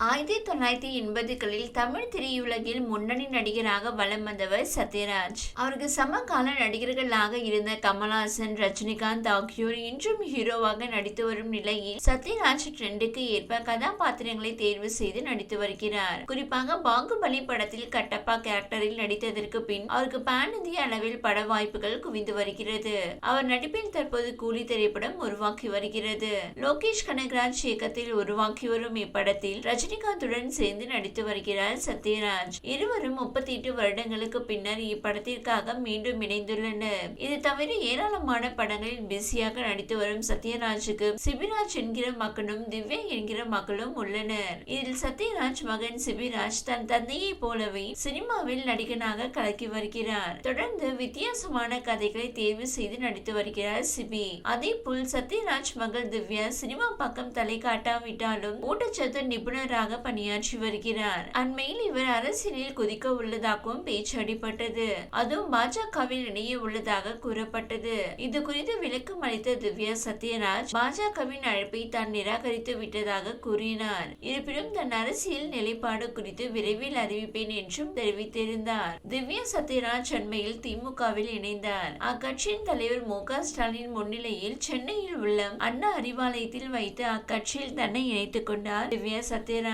ஆயிரத்தி தொள்ளாயிரத்தி எண்பதுகளில் தமிழ் திரையுலகில் முன்னணி நடிகராக வலம் வந்தவர் சத்யராஜ். அவருக்கு சமகால நடிகர்களாக இருந்த கமல்ஹாசன் ரஜினிகாந்த் ஆகியோர் இன்றும் ஹீரோவாக நடித்து வரும் நிலையில் சத்யராஜ் ட்ரெண்டுக்கு ஏற்ப கதாபாத்திரங்களை தேர்வு செய்து நடித்து வருகிறார். குறிப்பாக பாகுபலி படத்தில் கட்டப்பா கேரக்டரில் நடித்ததற்கு பின் அவருக்கு பேன் இந்திய அளவில் பட வாய்ப்புகள் குவிந்து வருகிறது. அவர் நடிப்பில் தற்போது கூலி திரைப்படம் உருவாக்கி வருகிறது. லோகேஷ் கனகராஜ் இயக்கத்தில் உருவாக்கி வரும் இப்படத்தில் ரஜினிகாந்துடன் சேர்ந்து நடித்து வருகிறார் சத்யராஜ். இருவரும் முப்பத்தி எட்டு வருடங்களுக்கு பின்னர் இப்படத்திற்காக மீண்டும் இணைந்துள்ளனர். இது தவிர ஏராளமான படங்களில் பிஸியாக நடித்து வரும் சத்யராஜுக்கு சிபிராஜ் என்கிற மகனும் திவ்யா என்கிற மகளும் உள்ளனர். இதில் சத்யராஜ் மகன் சிபிராஜ் தன் தந்தையை போலவே சினிமாவில் நடிகனாக கலக்கி வருகிறார். தொடர்ந்து வித்தியாசமான கதைகளை தேர்வு செய்து நடித்து வருகிறார் சிபி. அதே போல் சத்யராஜ் மகள் திவ்யா சினிமா பக்கம் தலை காட்டாவிட்டாலும் ஊட்டச்சத்து நிபுணராக பணியாற்றி வருகிறார். அண்மையில் இவர் அரசியலில் குதிக்க உள்ளதாகவும் பேச்சு அடிபட்டது. அதுவும் பாஜகவில் இணைய உள்ளதாக கூறப்பட்டது. இது குறித்து விளக்கம் அளித்த திவ்யா சத்யராஜ் பாஜகவின் அழைப்பை தான் நிராகரித்து விட்டதாக கூறினார். இருப்பினும் தன் அரசியல் நிலைப்பாடு குறித்து விரைவில் அறிவிப்பேன் என்றும் தெரிவித்திருந்தார். திவ்யா சத்யராஜ் அண்மையில் திமுகவில் இணைந்தார். அக்கட்சியின் தலைவர் மு க ஸ்டாலின் முன்னிலையில் சென்னையில் உள்ள அண்ணா அறிவாலயத்தில் வைத்து அக்கட்சியில் தன்னை இணைத்துக் கொண்டார் திவ்யா சத்யராஜ்.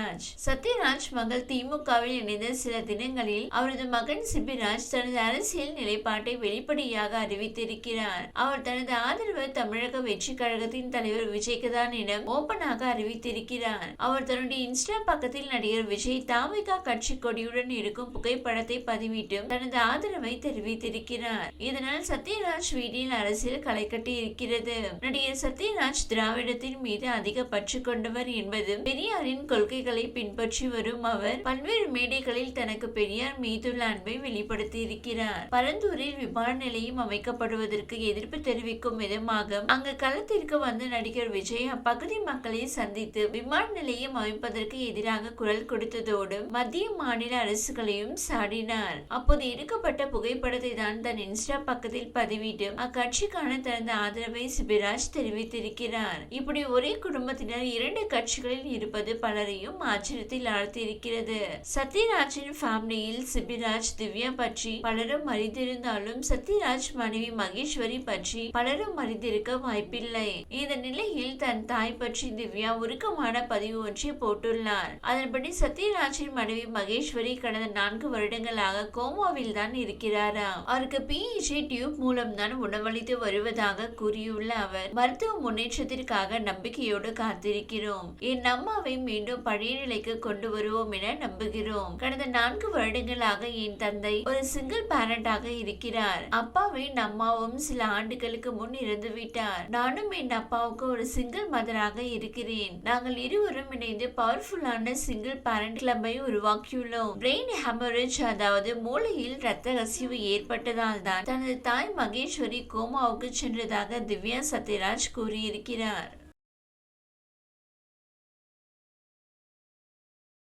சத்யராஜ் மகள் திமுகவில் இணைந்த சில தினங்களில் அவரது மகன் சிபிராஜ் தனது அரசியல் நிலைப்பாட்டை வெளிப்படையாக அறிவித்திருக்கிறார். அவர் தனது ஆதரவு தமிழக வெற்றி கழகத்தின் தலைவர் விஜய்க்கு தான் என ஓபனாக அறிவித்திருக்கிறார். அவர் தன்னுடைய இன்ஸ்டா பக்கத்தில் நடிகர் விஜய் தாமிகா கட்சி கொடியுடன் இருக்கும் புகைப்படத்தை பதிவிட்டு தனது ஆதரவை தெரிவித்திருக்கிறார். இதனால் சத்யராஜ் வீட்டில் அரசியல் களை கட்டி இருக்கிறது. நடிகர் சத்யராஜ் திராவிடத்தின் மீது அதிக பற்று கொண்டவர் என்பது பெரியாரின் கொள்கை கொள்கைகளை பின்பற்றி வரும் அவர் பல்வேறு மேடைகளில் தனக்கு பெரியார் மீதுள்ள அன்பை வெளிப்படுத்தி இருக்கிறார் பரந்தூரில் விமான நிலையம் அமைக்கப்படுவதற்கு எதிர்ப்பு தெரிவிக்கும் விதமாக அங்கு களத்திற்கு வந்த நடிகர் விஜய் அப்பகுதி மக்களை சந்தித்து விமான நிலையம் அமைப்பதற்கு எதிராக குரல் கொடுத்ததோடு மத்திய மாநில அரசுகளையும் சாடினார். அப்போது எடுக்கப்பட்ட புகைப்படத்தை தான் தன் இன்ஸ்டா பக்கத்தில் பதிவிட்டு அக்கட்சிக்கான தனது ஆதரவை சிபிராஜ் தெரிவித்திருக்கிறார். இப்படி ஒரே குடும்பத்தினர் இரண்டு கட்சிகளில் இருப்பது பலரையும் ஆச்சரியத்தில் ஆழ்த்தியிருக்கிறது சத்யராஜின் ஃபேமிலியில் சிபிராஜ் திவ்யா பற்றி பலரும் அறிந்திருந்தாலும் சத்யராஜ் மனைவி மகேஸ்வரி பற்றி பலரும் அறிந்திருக்க வாய்ப்பில்லை இந்த நிலையில் தன் தாய் பற்றி திவ்யா உருக்கமான பதிவு ஒன்றை போட்டுள்ளார் அதன்படி சத்யராஜின் மனைவி மகேஸ்வரி கடந்த நான்கு வருடங்களாக கோமாவில் தான் இருக்கிறாராம் அவருக்கு பிஇஜி டியூப் மூலம் தான் உணவளித்து வருவதாக கூறியுள்ள அவர் மருத்துவ முன்னேற்றத்திற்காக நம்பிக்கையோடு காத்திருக்கிறோம் என் அம்மாவை மீண்டும் பழைய நிலைக்கு கொண்டு வருவோம் என நம்புகிறோம். கடந்த நான்கு வருடங்களாக என் தந்தை ஒரு சிங்கிள் பேரண்டாக இருக்கிறார். அப்பாவின் அம்மாவும் சில ஆண்டுகளுக்கு முன் இறந்து விட்டார். நானும் என் அப்பாவுக்கு ஒரு சிங்கிள் மதராக இருக்கிறேன். நாங்கள் இருவரும் இணைந்து பவர்ஃபுல்லான சிங்கிள் பேரண்ட் கிளப்பை உருவாக்கியுள்ளோம். பிரெயின் ஹெமரேஜ் அதாவது மூளையில் ரத்த கசிவு ஏற்பட்டதால் தான் தனது தாய் மகேஸ்வரி கோமாவுக்கு சென்றதாக திவ்யா சத்யராஜ் கூறியிருக்கிறார்.